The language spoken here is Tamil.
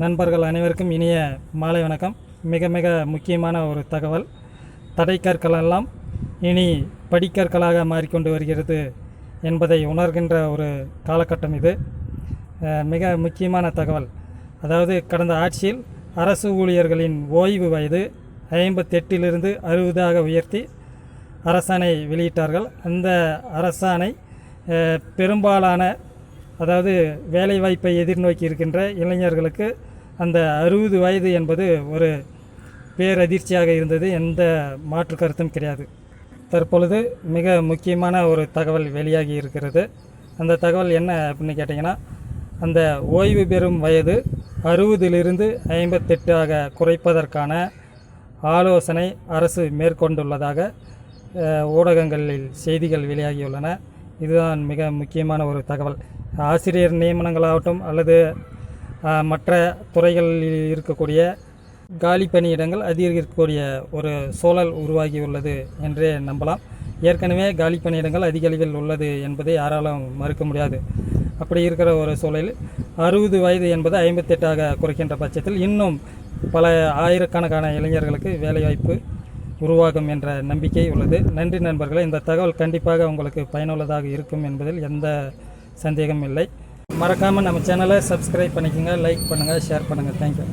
நண்பர்கள் அனைவருக்கும் இனிய மாலை வணக்கம். மிக மிக முக்கியமான ஒரு தகவல். தடைக்கற்களெல்லாம் இனி படிக்கற்களாக மாறிக்கொண்டு வருகிறது என்பதை உணர்கின்ற ஒரு காலகட்டம் இது. மிக முக்கியமான தகவல். அதாவது கடந்த ஆட்சியில் அரசு ஊழியர்களின் ஓய்வு வயது ஐம்பத்தெட்டிலிருந்து அறுபதாக உயர்த்தி அரசாணை வெளியிட்டார்கள். அந்த அரசாணை பெரும்பாலான அதாவது வேலைவாய்ப்பை எதிர்நோக்கி இருக்கின்ற இளைஞர்களுக்கு அந்த அறுபது வயது என்பது ஒரு பேரதிர்ச்சியாக இருந்தது. எந்த மாற்று கருத்தும் கிடையாது. தற்பொழுது மிக முக்கியமான ஒரு தகவல் வெளியாகி இருக்கிறது. அந்த தகவல் என்ன அப்படின்னு கேட்டிங்கன்னா அந்த ஓய்வு பெறும் வயது அறுபதிலிருந்து ஐம்பத்தெட்டாக குறைப்பதற்கான ஆலோசனை அரசு மேற்கொண்டுள்ளதாக ஊடகங்களில் செய்திகள் வெளியாகியுள்ளன. இதுதான் மிக முக்கியமான ஒரு தகவல். ஆசிரியர் நியமனங்களாகட்டும் அல்லது மற்ற துறைகளில் இருக்கக்கூடிய காலி பணியிடங்கள் அதிகரிக்கக்கூடிய ஒரு சூழல் உருவாகியுள்ளது என்றே நம்பலாம். ஏற்கனவே காலி பணியிடங்கள் அதிக அளவில் உள்ளது என்பதை யாராலும் மறுக்க முடியாது. அப்படி இருக்கிற ஒரு சூழலில் அறுபது வயது என்பது ஐம்பத்தெட்டாக குறைக்கின்ற பட்சத்தில் இன்னும் பல ஆயிரக்கணக்கான இளைஞர்களுக்கு வேலைவாய்ப்பு உருவாகும் என்ற நம்பிக்கை உள்ளது. நன்றி நண்பர்களே இந்த தகவல் கண்டிப்பாக உங்களுக்கு பயனுள்ளதாக இருக்கும் என்பதில் எந்த சந்தேகம் இல்லை மறக்காமல் நம்ம சேனலை சப்ஸ்கிரைப் பண்ணிக்கோங்க லைக் பண்ணுங்கள் ஷேர் பண்ணுங்கள் தேங்க்யூ